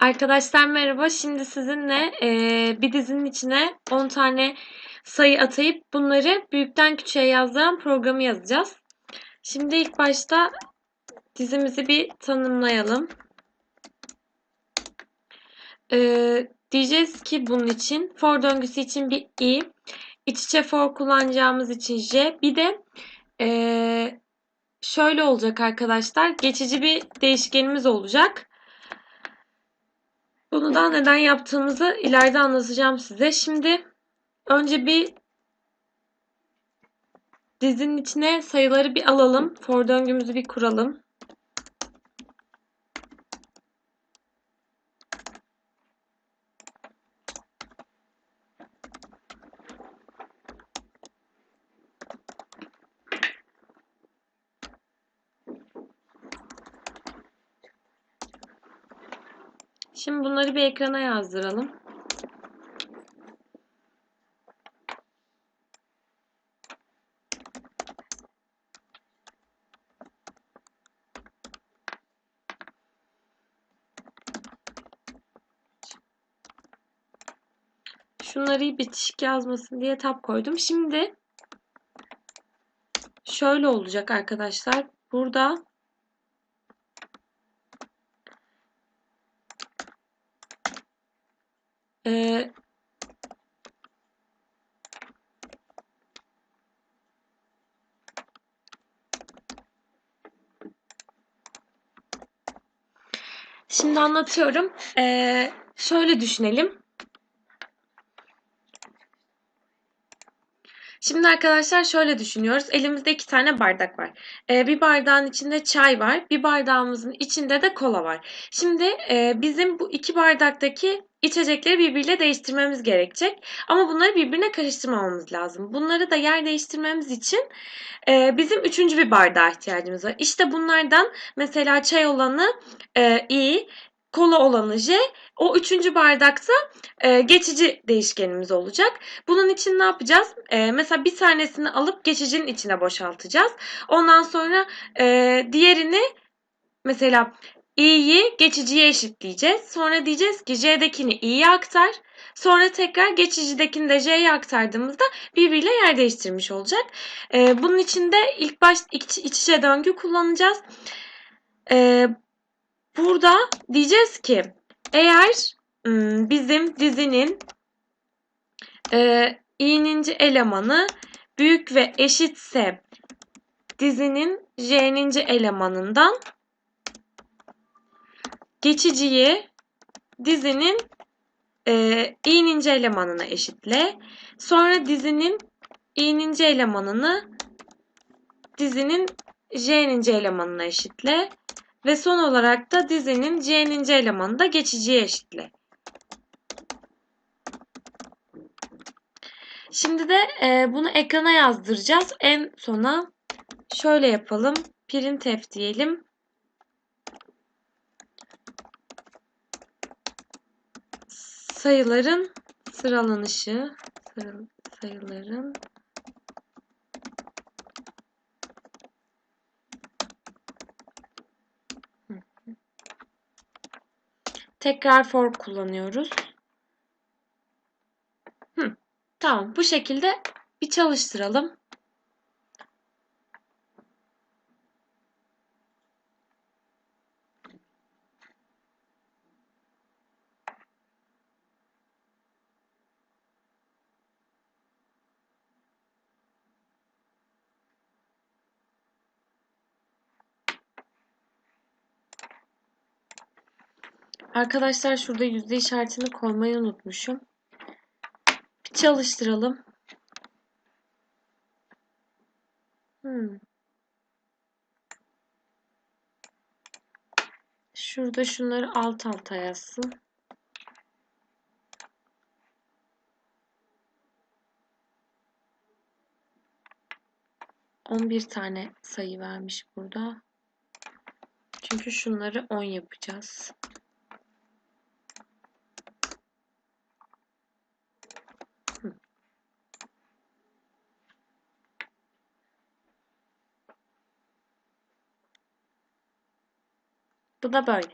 Arkadaşlar merhaba. Şimdi sizinle eee, bir dizinin içine 10 tane sayı atayıp bunları büyükten küçüğe yazdıran programı yazacağız. Şimdi ilk başta dizimizi bir tanımlayalım. Eee, diyeceğiz ki bunun için for döngüsü için bir i, iç içe for kullanacağımız için j, bir de eee, şöyle olacak arkadaşlar. Geçici bir değişkenimiz olacak. Bunu da neden yaptığımızı ileride anlatacağım size. Şimdi önce bir dizinin içine sayıları bir alalım. For döngümüzü bir kuralım. Şimdi bunları bir ekrana yazdıralım. Şunları bitişik yazmasın diye tab koydum. Şimdi şöyle olacak arkadaşlar. Burada e, Şimdi anlatıyorum. Ee, şöyle düşünelim. Şimdi arkadaşlar şöyle düşünüyoruz. Elimizde iki tane bardak var. Ee, bir bardağın içinde çay var. Bir bardağımızın içinde de kola var. Şimdi e, bizim bu iki bardaktaki içecekleri birbiriyle değiştirmemiz gerekecek. Ama bunları birbirine karıştırmamamız lazım. Bunları da yer değiştirmemiz için e, bizim üçüncü bir bardağa ihtiyacımız var. İşte bunlardan mesela çay olanı e, i, kola olanı j, o üçüncü bardakta e, geçici değişkenimiz olacak. Bunun için ne yapacağız? E, mesela bir tanesini alıp geçicinin içine boşaltacağız. Ondan sonra e, diğerini mesela i'yi geçiciye eşitleyeceğiz. Sonra diyeceğiz ki j'dekini i'ye aktar. Sonra tekrar geçicidekini de j'ye aktardığımızda birbiriyle yer değiştirmiş olacak. E, bunun için de ilk baş iç, iç içe döngü kullanacağız. E, burada diyeceğiz ki eğer bizim dizinin e, i'ninci elemanı büyük ve eşitse dizinin j'ninci elemanından geçiciyi dizinin e, i'ninci elemanına eşitle. Sonra dizinin i'ninci elemanını dizinin j'ninci elemanına eşitle. Ve son olarak da dizinin c'ninci elemanı da geçiciye eşitle. Şimdi de e, bunu ekrana yazdıracağız. En sona şöyle yapalım. Printf diyelim. Sayıların sıralanışı sayıların tekrar for kullanıyoruz. Hı. Tamam bu şekilde bir çalıştıralım. Arkadaşlar şurada yüzde işaretini koymayı unutmuşum. Bir çalıştıralım. Hmm. Şurada şunları alt alta yazsın. On bir tane sayı vermiş burada. Çünkü şunları 10 yapacağız. Bu da böyle.